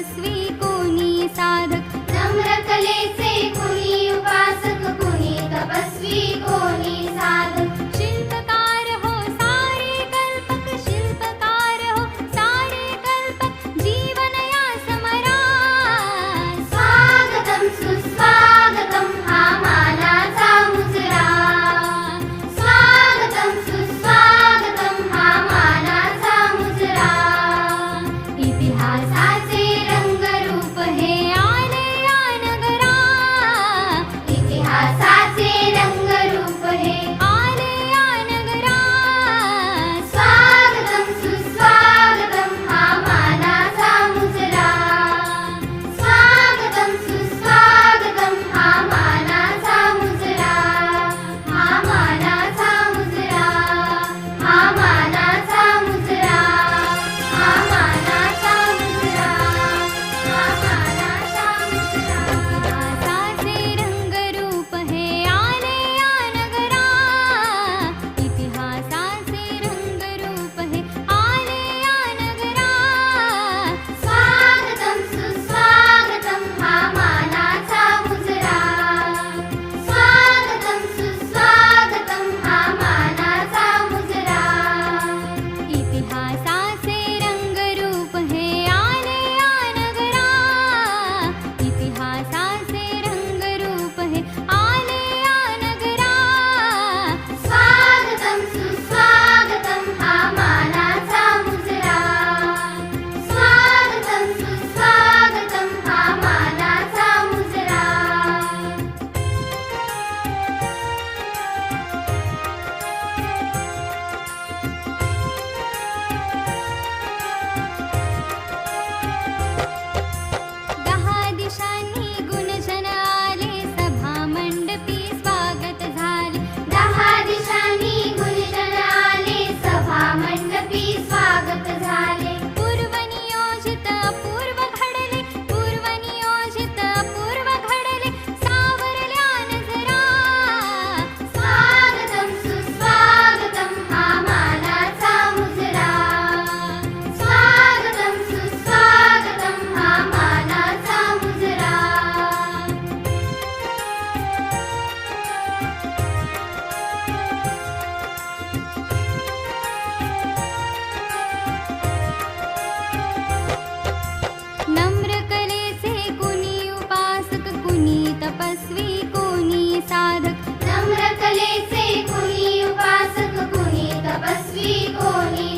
मनस्वी कोणी साधक। नम्र कलेचे कोणी उपासक कोणी तपस्वी कोणी